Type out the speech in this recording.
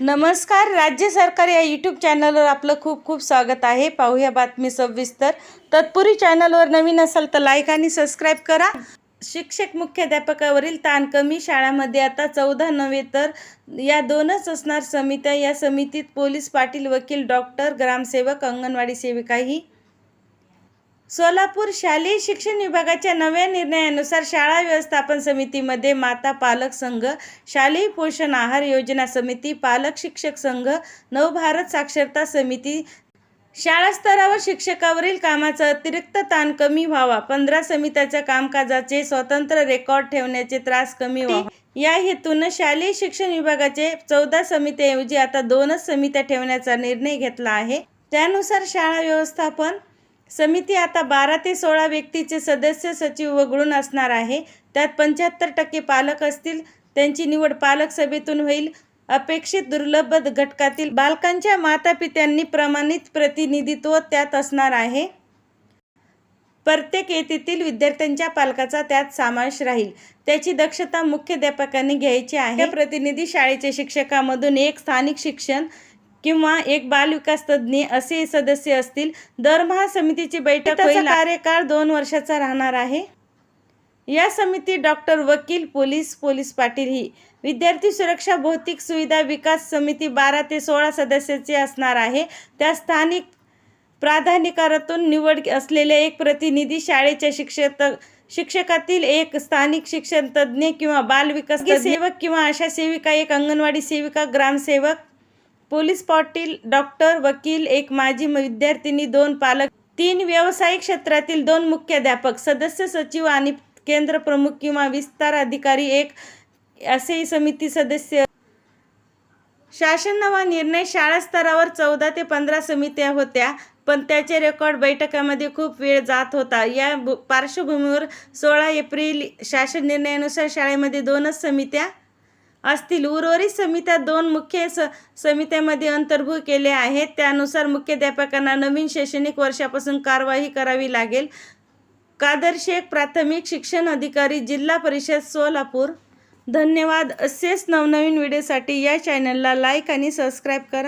नमस्कार राज्य सरकार या यूट्यूब चॅनलवर आपलं खूप खूप स्वागत आहे. पाहूया बातमी सविस्तर. तत्पूर्वी चॅनलवर नवीन असाल तर लाईक आणि सबस्क्राईब करा. शिक्षक मुख्याध्यापकावरील ताण कमी शाळामध्ये आता चौदा नव्हे तर या दोनच असणार समित्या. या समितीत पोलीस पाटील वकील डॉक्टर ग्रामसेवक अंगणवाडी सेविकाही सोलापूर शालेय शिक्षण विभागाच्या नव्या निर्णयानुसार शाळा व्यवस्थापन समितीमध्ये माता पालक संघ शालेय पोषण आहार योजना समिती पालक शिक्षक संघ नवभारत साक्षरता समिती शाळा स्तरावर शिक्षकावरील कामाचा अतिरिक्त ताण कमी व्हावा. पंधरा समित्याच्या कामकाजाचे स्वतंत्र रेकॉर्ड ठेवण्याचे त्रास कमी व्हावा. या हेतून शालेय शिक्षण विभागाचे चौदा समित्याऐवजी आता दोनच समित्या ठेवण्याचा निर्णय घेतला आहे. त्यानुसार शाळा व्यवस्थापन समिती आता बारा ते सोळा व्यक्तीचे सदस्य सचिव वगळून असणार आहे. त्यात पंच्याहत्तर टक्के पालक असतील. त्यांची निवड पालक सभेतून होईल. अपेक्षित दुर्लभ घटकातील बालकांच्या मातापित्यांनी प्रमाणित प्रतिनिधित्व त्यात असणार आहे. प्रत्येक येथील विद्यार्थ्यांच्या पालकाचा त्यात समावेश राहील. त्याची दक्षता मुख्याध्यापकांनी घ्यायची आहे. प्रतिनिधी शाळेच्या शिक्षकामधून एक स्थानिक शिक्षण किंवा एक बालविकास तज्ज्ञ असे सदस्य असतील दरमहा समितीची बैठक कार्यकाळ दोन वर्षाचा राहणार आहे. या समितीत डॉक्टर वकील पोलीस पोलीस पाटील ही विद्यार्थी सुरक्षा भौतिक सुविधा विकास समिती बारा ते सोळा सदस्याची असणार आहे. त्या स्थानिक प्राधान्यकारातून निवड असलेले एक प्रतिनिधी शाळेच्या शिक्षक शिक्षकातील एक स्थानिक शिक्षण तज्ज्ञ किंवा बाल विकास सेवक किंवा आशा सेविका एक अंगणवाडी सेविका ग्रामसेवक पोलीस पाटील डॉक्टर वकील एक माजी विद्यार्थिनी दोन पालक तीन व्यावसायिक क्षेत्रातील दोन मुख्याध्यापक सदस्य सचिव आणि केंद्र प्रमुख किंवा विस्तार अधिकारी एक असे समिती सदस्य. शासन नवा निर्णय शाळा स्तरावर चौदा ते पंधरा समित्या होत्या पण त्याचे रेकॉर्ड बैठकामध्ये खूप वेळ जात होता. या पार्श्वभूमीवर सोळा एप्रिल शासन निर्णयानुसार शाळेमध्ये दोनच समित्या असतील. उर्वरित समित्या दोन मुख्य स समित्यामध्ये अंतर्भूत केले आहेत. त्यानुसार मुख्याध्यापकांना नवीन शैक्षणिक वर्षापासून कारवाई करावी लागेल. कादर शेख प्राथमिक शिक्षण अधिकारी जिल्हा परिषद सोलापूर. धन्यवाद. असेच नवनवीन व्हिडिओसाठी या चॅनलला लाईक आणि सबस्क्राईब करा.